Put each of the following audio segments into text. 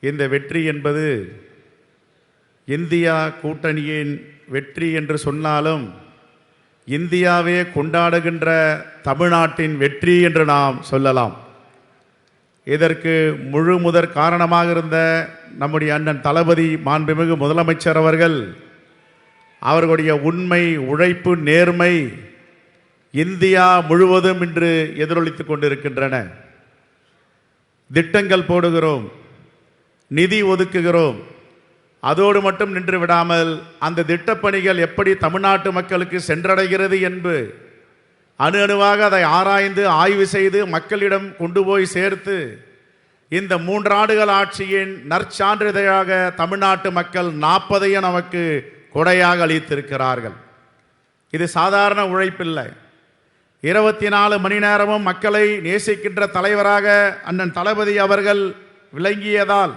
இந்த வெற்றி என்பது இந்தியா கூட்டணியின் வெற்றி என்று சொன்னாலும் இந்தியாவே கொண்டாடுகின்ற தமிழ்நாட்டின் வெற்றி என்று நாம் சொல்லலாம். இதற்கு முழு முதற் காரணமாக இருந்த நம்முடைய அண்ணன் தளபதி மாண்புமிகு முதலமைச்சர் அவர்கள் அவர்களுடைய உண்மை உழைப்பு நேர்மை இந்தியா முழுவதும் இன்று எதிரொலித்து கொண்டிருக்கின்றன. திட்டங்கள் போடுகிறோம். நிதி ஒதுக்குகிறோம். அதோடு மட்டும் நின்று விடாமல் அந்த திட்டப்பணிகள் எப்படி தமிழ்நாட்டு மக்களுக்கு சென்றடைகிறது என்று அணு அணுவாக அதை ஆராய்ந்து ஆய்வு செய்து மக்களிடம் கொண்டு போய் சேர்த்து இந்த மூன்றாண்டுகள் ஆட்சியின் நற்சான்றிதழாக தமிழ்நாட்டு மக்கள் நாற்பதையும் நமக்கு கொடையாக அளித்திருக்கிறார்கள். இது சாதாரண உழைப்பில்லை. இருபத்தி நாலு மணி நேரமும் மக்களை நேசிக்கின்ற தலைவராக அண்ணன் தளபதி அவர்கள் விளங்கியதால்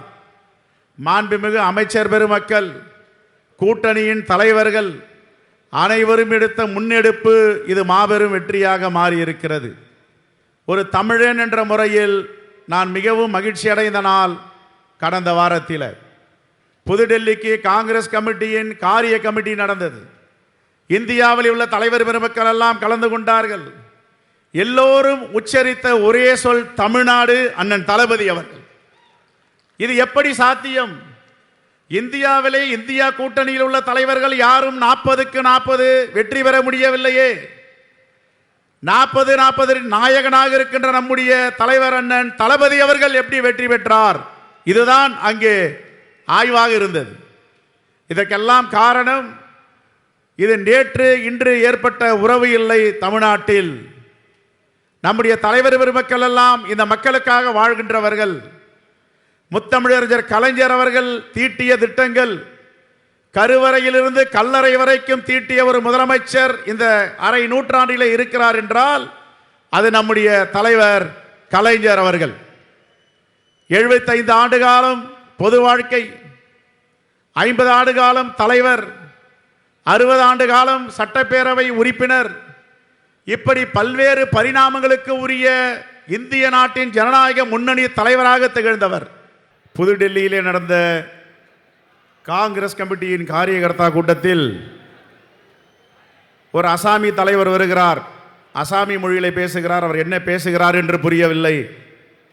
மாண்புமிகு அமைச்சர் பெருமக்கள் கூட்டணியின் தலைவர்கள் அனைவரும் எடுத்த முன்னெடுப்பு இது மாபெரும் வெற்றியாக மாறியிருக்கிறது. ஒரு தமிழன் என்ற முறையில் நான் மிகவும் மகிழ்ச்சி அடைந்த நாள் கடந்த வாரத்தில். புதுடெல்லிக்கு காங்கிரஸ் கமிட்டியின் காரிய கமிட்டி நடந்தது. இந்தியாவில் உள்ள தலைவர் பெருமக்கள் எல்லாம் கலந்து கொண்டார்கள். எல்லோரும் உச்சரித்த ஒரே சொல் தமிழ்நாடு அண்ணன் தளபதி அவர்கள். இது எப்படி சாத்தியம்? இந்தியாவிலே இந்தியா கூட்டணியில் உள்ள தலைவர்கள் யாரும் நாற்பதுக்கு நாற்பது வெற்றி பெற முடியவில்லையே. நாற்பது நாற்பது நாயகனாக இருக்கின்ற நம்முடைய தலைவர் அண்ணன் தளபதி அவர்கள் எப்படி வெற்றி பெற்றார்? இதுதான் அங்கே ஆய்வாக இருந்தது. இதற்கெல்லாம் காரணம் இது நேற்று இன்று ஏற்பட்ட உறவு இல்லை தமிழ்நாட்டில். நம்முடைய தலைவர் பெருமக்கள் எல்லாம் இந்த மக்களுக்காக வாழ்கின்றவர்கள். முத்தமிழறிஞர் கலைஞர் அவர்கள் தீட்டிய திட்டங்கள் கருவறையிலிருந்து கல்லறை வரைக்கும் தீட்டிய ஒரு முதலமைச்சர் இந்த அரை நூற்றாண்டிலே இருக்கிறார் என்றால் அது நம்முடைய தலைவர் கலைஞர் அவர்கள். எழுபத்தைந்து ஆண்டு காலம் பொது வாழ்க்கை ஐம்பது ஆண்டு காலம் தலைவர் அறுபது ஆண்டு காலம் சட்டப்பேரவை உறுப்பினர். இப்படி பல்வேறு பரிணாமங்களுக்கு உரிய இந்திய நாட்டின் ஜனநாயக முன்னணி தலைவராக திகழ்ந்தவர். புதுடெல்லியிலே நடந்த காங்கிரஸ் கமிட்டியின் காரியகர்த்தா கூட்டத்தில் ஒரு அசாமி தலைவர் வருகிறார். அசாமி மொழியிலே பேசுகிறார். அவர் என்ன பேசுகிறார் என்று புரியவில்லை.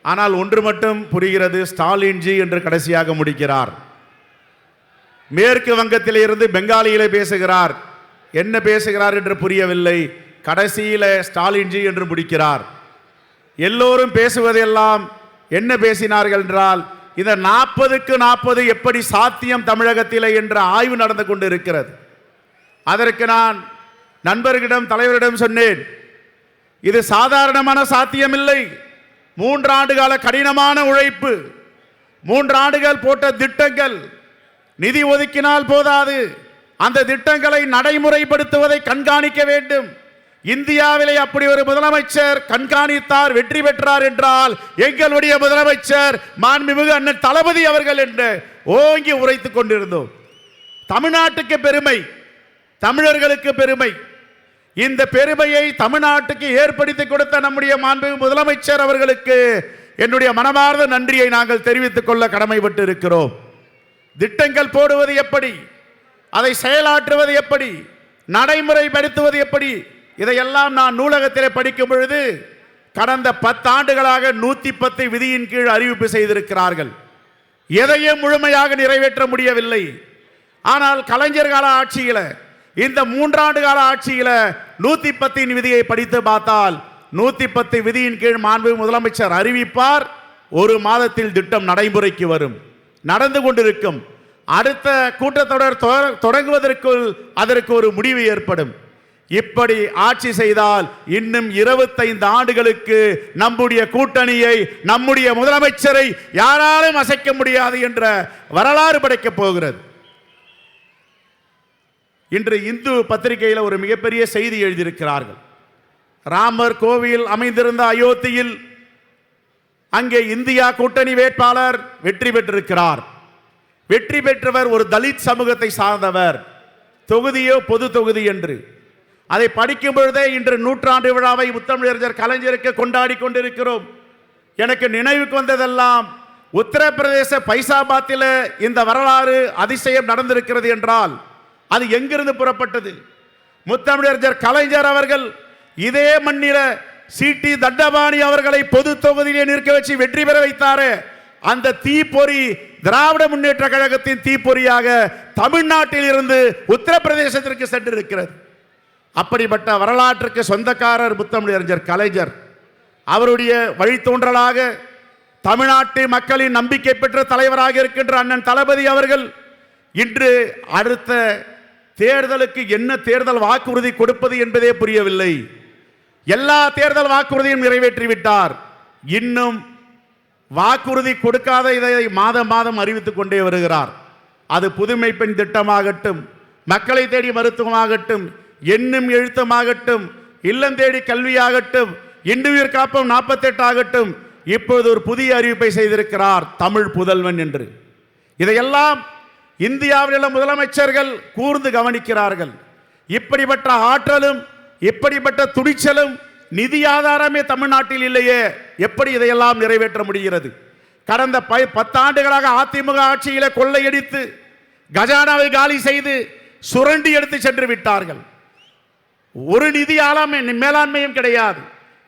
ஆனால் ஒன்று மட்டும் புரிகிறது. ஸ்டாலின்ஜி என்று கடைசியாக முடிக்கிறார். மேற்கு வங்கத்திலே இருந்து பெங்காலியிலே பேசுகிறார். என்ன பேசுகிறார் என்று புரியவில்லை. கடைசியில் ஸ்டாலின்ஜி என்று முடிக்கிறார். எல்லோரும் பேசுவதெல்லாம் என்ன பேசினார்கள் என்றால் இந்த நாற்பதுக்கு நாற்பது எப்படி சாத்தியம் தமிழகத்திலே என்ற ஆய்வு நடந்து கொண்டு இருக்கிறது அதற்கு நான் நண்பர்களிடம் தலைவரிடம் சொன்னேன் இது சாதாரணமான சாத்தியமில்லை. மூன்றாண்டு கால கடினமான உழைப்பு மூன்று ஆண்டுகள் போட்ட திட்டங்கள் நிதி ஒதுக்கினால் போதாது. அந்த திட்டங்களை நடைமுறைப்படுத்துவதை கண்காணிக்க வேண்டும். இந்தியாவிலே அப்படி ஒரு முதலமைச்சர் கண்காணித்தார் வெற்றி பெற்றார் என்றால் எங்களுடைய முதலமைச்சர் மாண்புமிகு அண்ணன் தளபதி அவர்கள் என்று ஓங்கி உரைத்துக் கொண்டிருந்தோம். தமிழ்நாட்டுக்கு பெருமை தமிழர்களுக்கு பெருமை. இந்த பெருமையை தமிழ்நாட்டுக்கு ஏற்படுத்தி கொடுத்த நம்முடைய மாண்பு முதலமைச்சர் அவர்களுக்கு என்னுடைய மனமார்ந்த நன்றியை நாங்கள் தெரிவித்துக் கொள்ள கடமைப்பட்டு இருக்கிறோம். திட்டங்கள் போடுவது எப்படி? அதை செயலாற்றுவது எப்படி? நடைமுறைப்படுத்துவது எப்படி? இதையெல்லாம் நான் நூலகத்திலே படிக்கும் பொழுது கடந்த பத்தாண்டுகளாக நூத்தி பத்து விதியின் கீழ் அறிவிப்பு செய்திருக்கிறார்கள். எதையும் முழுமையாக நிறைவேற்ற முடியவில்லை. ஆனால் கலைஞர் கால ஆட்சியில இந்த மூன்றாண்டு கால ஆட்சியில நூத்தி பத்தின் விதியை படித்து பார்த்தால் நூத்தி பத்து விதியின் கீழ் மாண்பு முதலமைச்சர் அறிவிப்பார் ஒரு மாதத்தில் திட்டம் நடைமுறைக்கு வரும். நடந்து கொண்டிருக்கும். அடுத்த கூட்டத்தொடர் தொடங்குவதற்குள் அதற்கு ஒரு முடிவு ஏற்படும். இப்படி ஆட்சி செய்தால் இன்னும் இருபத்தைந்து ஆண்டுகளுக்கு நம்முடைய கூட்டணியை நம்முடைய முதலமைச்சரை யாராலும் அசைக்க முடியாது என்ற வரலாறு படைக்கப் போகிறது. இன்று இந்து பத்திரிகையில் ஒரு மிகப்பெரிய செய்தி எழுதியிருக்கிறார்கள். ராமர் கோவில் அமைந்திருந்த அயோத்தியில் அங்கே இந்தியா கூட்டணி வேட்பாளர் வெற்றி பெற்றிருக்கிறார். வெற்றி பெற்றவர் ஒரு தலித் சமூகத்தை சார்ந்தவர். தொகுதியோ பொது தொகுதி என்று. அதை படிக்கும் பொழுதே இன்று நூற்றாண்டு விழாவை முத்தமிழறிஞர் கலைஞருக்கு கொண்டாடி கொண்டிருக்கிறோம். எனக்கு நினைவுக்கு வந்ததெல்லாம் உத்தரப்பிரதேச பைசாபாத்தில் இந்த வரலாறு அதிசயம் நடந்திருக்கிறது என்றால் அது எங்கிருந்து புறப்பட்டது? முத்தமிழறிஞர் கலைஞர் அவர்கள் இதே மண்ணில சிடி தண்டபாணி அவர்களை பொது தொகுதியிலே நிற்க வச்சு வெற்றி பெற வைத்தாரே அந்த தீப்பொறி திராவிட முன்னேற்ற கழகத்தின் தீப்பொறியாக தமிழ்நாட்டில் இருந்து உத்தரப்பிரதேசத்திற்கு சென்றிருக்கிறது. அப்படிப்பட்ட வரலாற்றுக்கு சொந்தக்காரர் முத்தமிழறிஞர் கலைஞர். அவருடைய வழித்தோன்றலாக தமிழ்நாட்டு மக்களின் நம்பிக்கை பெற்ற தலைவராக இருக்கின்ற அண்ணன் தளபதி அவர்கள் இன்று அடுத்த தேர்தலுக்கு என்ன தேர்தல் வாக்குறுதி கொடுப்பது என்பதே புரியவில்லை. எல்லா தேர்தல் வாக்குறுதியும் நிறைவேற்றிவிட்டார். இன்னும் வாக்குறுதி கொடுக்காத இதை மாதம் மாதம் அறிவித்துக் கொண்டே வருகிறார். அது புதுமை பெண் திட்டமாகட்டும் மக்களை தேடி மருத்துவமாகட்டும் எண்ணும் எழுத்தமாகட்டும் இல்லம் தேடி கல்வியாகட்டும் இண்டுயிர் காப்பம் நாற்பத்தெட்டு ஆகட்டும் இப்பொழுது ஒரு புதிய அறிவிப்பை செய்திருக்கிறார் தமிழ் புதல்வன் என்று. இதையெல்லாம் இந்தியாவில் உள்ள முதலமைச்சர்கள் கூர்ந்து கவனிக்கிறார்கள். இப்படிப்பட்ட ஆற்றலும் இப்படிப்பட்ட துணிச்சலும் நிதி ஆதாரமே தமிழ்நாட்டில் இல்லையே எப்படி இதையெல்லாம் நிறைவேற்ற முடிகிறது? கடந்த ப பத்தாண்டுகளாக அதிமுக ஆட்சியில் கொள்ளையடித்து கஜானாவை காலி செய்து சுரண்டி எடுத்து சென்று விட்டார்கள். ஒரு நிதி ஆளாமை மேலாண்மையும் கிடையாது.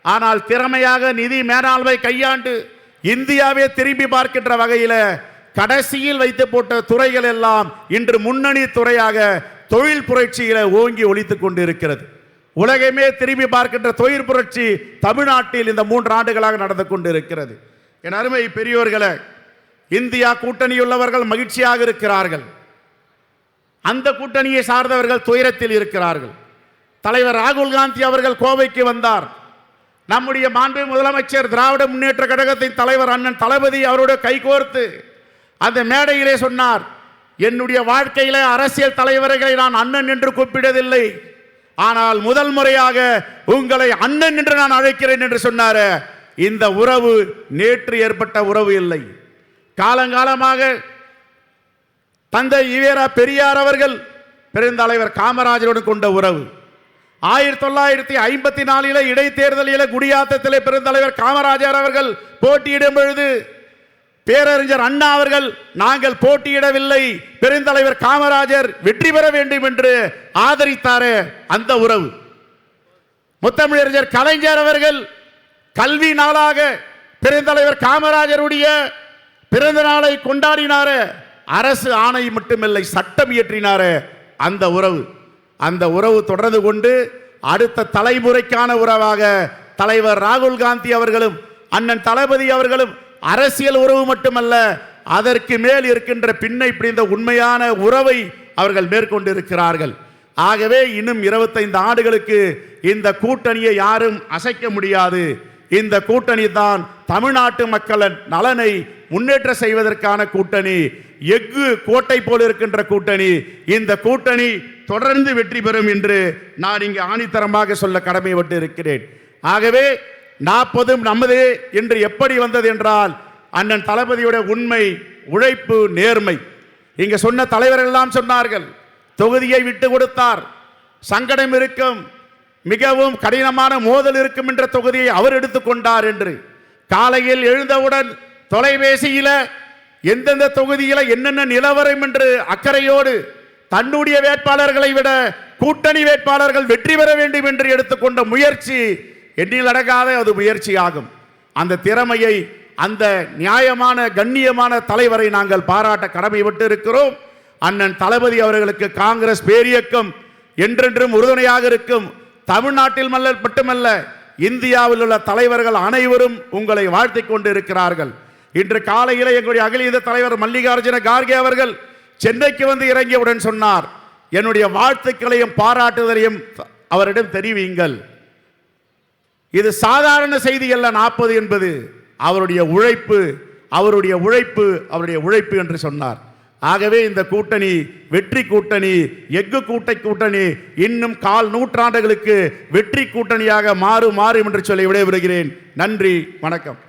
ஆனால் திறமையாக நிதி மேலாண்மை கையாண்டு இந்தியாவே திரும்பி பார்க்கின்ற வகையில் கடைசியில் வைத்து போட்ட துறைகள் எல்லாம் இன்று முன்னணி துறையாக தொழில் புரட்சியில ஓங்கி ஒழித்து கொண்டிருக்கிறது. உலகமே திரும்பி பார்க்கின்ற தொழில் புரட்சி தமிழ்நாட்டில் இந்த மூன்று ஆண்டுகளாக நடந்து கொண்டிருக்கிறது. என் அருமை பெரியோர்களை இந்தியா கூட்டணியுள்ளவர்கள் மகிழ்ச்சியாக இருக்கிறார்கள். அந்த கூட்டணியை சார்ந்தவர்கள் துயரத்தில் இருக்கிறார்கள். தலைவர் ராகுல் காந்தி அவர்கள் கோவைக்கு வந்தார். நம்முடைய மாண்பு முதலமைச்சர் திராவிட முன்னேற்ற கழகத்தின் தலைவர் அண்ணன் தளபதி அவரோட கைகோர்த்து அந்த மேடையிலே சொன்னார் என்னுடைய வாழ்க்கையில அரசியல் தலைவர்களை நான் அண்ணன் என்று கூப்பிடவில்லை. ஆனால் முதல் முறையாக உங்களை அண்ணன் என்று நான் அழைக்கிறேன் என்று சொன்னார். இந்த உறவு நேற்று ஏற்பட்ட உறவு இல்லை. காலங்காலமாக தந்தை ஈவேரா பெரியார் அவர்கள் பெருந்தலைவர் காமராஜருடன் கொண்ட உறவு. ஆயிரத்தி தொள்ளாயிரத்தி ஐம்பத்தி நாலில இடைத்தேர்தலில் குடியாத்தத்தில் பெருந்தலைவர் காமராஜர் அவர்கள் போட்டியிடும் பொழுது பேரறிஞர் அண்ணா அவர்கள் நாங்கள் போட்டியிடவில்லை பெருந்தலைவர் காமராஜர் வெற்றி பெற வேண்டும் என்று ஆதரித்தாரே அந்த உறவு. முத்தமிழறிஞர் கலைஞர் அவர்கள் கல்வி நாளாக பெருந்தலைவர் காமராஜருடைய பிறந்த நாளை கொண்டாடினாரே அரசு ஆணை மட்டுமில்லை சட்டம் இயற்றினாரே அந்த உறவு. அந்த உறவு தொடர்ந்து கொண்டு அடுத்த தலைமுறைக்கான உறவாக தலைவர் ராகுல் காந்தி அவர்களும் அண்ணன் தளபதி அவர்களும் அரசியல் உறவு மட்டுமல்ல அதற்கு மேல் இருக்கின்ற பின்னை பிடிந்த உண்மையான உறவை அவர்கள் மேற்கொண்டிருக்கிறார்கள். ஆகவே இன்னும் இருபத்தைந்து ஆண்டுகளுக்கு இந்த கூட்டணியை யாரும் அசைக்க முடியாது. இந்த கூட்டணி தான் தமிழ்நாட்டு மக்களின் நலனை முன்னேற்ற செய்வதற்கான கூட்டணி. எஃகு கோட்டை போல் இருக்கின்ற கூட்டணி. இந்த கூட்டணி தொடர்ந்து வெற்றி பெறும் என்று நான் இங்கு ஆணித்தரமாக சொல்ல கடமைப்பட்டு இருக்கிறேன். ஆகவே நாற்பதும் நமதே என்று எப்படி வந்தது என்றால் அண்ணன் தளபதியுடைய உண்மை உழைப்பு நேர்மை. இங்க சொன்ன தலைவர்கள் எல்லாம் சொன்னார்கள் தொகுதியை விட்டு கொடுத்தார் சங்கடம் இருக்கும் மிகவும் கடினமான மோதல் இருக்கும் என்ற தொகுதியை அவர் எடுத்துக்கொண்டார் என்று காலையில் எழுந்தவுடன் தொலைபேசியில எந்தெந்த தொகுதியில என்னென்ன நிலவரம் என்று அக்கறையோடு தன்னுடைய வேட்பாளர்களை விட கூட்டணி வேட்பாளர்கள் வெற்றி பெற வேண்டும் என்று எடுத்துக்கொண்ட முயற்சி எண்ணில் அடங்காத அது முயற்சி ஆகும் அந்த திறமையை அந்த நியாயமான கண்ணியமான தலைவரை நாங்கள் பாராட்ட கடமைப்பட்டு இருக்கிறோம். அண்ணன் தளபதி அவர்களுக்கு காங்கிரஸ் பேரியக்கம் என்றென்றும் உறுதுணையாக இருக்கும். தமிழ்நாட்டில் மல்ல மட்டுமல்ல இந்தியாவில் உள்ள தலைவர்கள் அனைவரும் உங்களை வாழ்த்தி கொண்டு இருக்கிறார்கள் இன்று காலையில் எங்களுடைய அகில இந்திய தலைவர் மல்லிகார்ஜுன கார்கே அவர்கள் சென்னைக்கு வந்து இறங்கியவுடன் சொன்னார் என்னுடைய வாழ்த்துக்களையும் பாராட்டுதலையும் அவரிடம் தெரிவியுங்கள். இது சாதாரண செய்தி அல்ல நாற்பது என்பது அவருடைய உழைப்பு அவருடைய உழைப்பு அவருடைய உழைப்பு என்று சொன்னார். ஆகவே இந்த கூட்டணி வெற்றி கூட்டணி எஃகு கூட்டை கூட்டணி இன்னும் கால் நூற்றாண்டுகளுக்கு வெற்றி கூட்டணியாக மாறு மாறும் என்று சொல்லி விடைபெறுகிறேன். நன்றி வணக்கம்.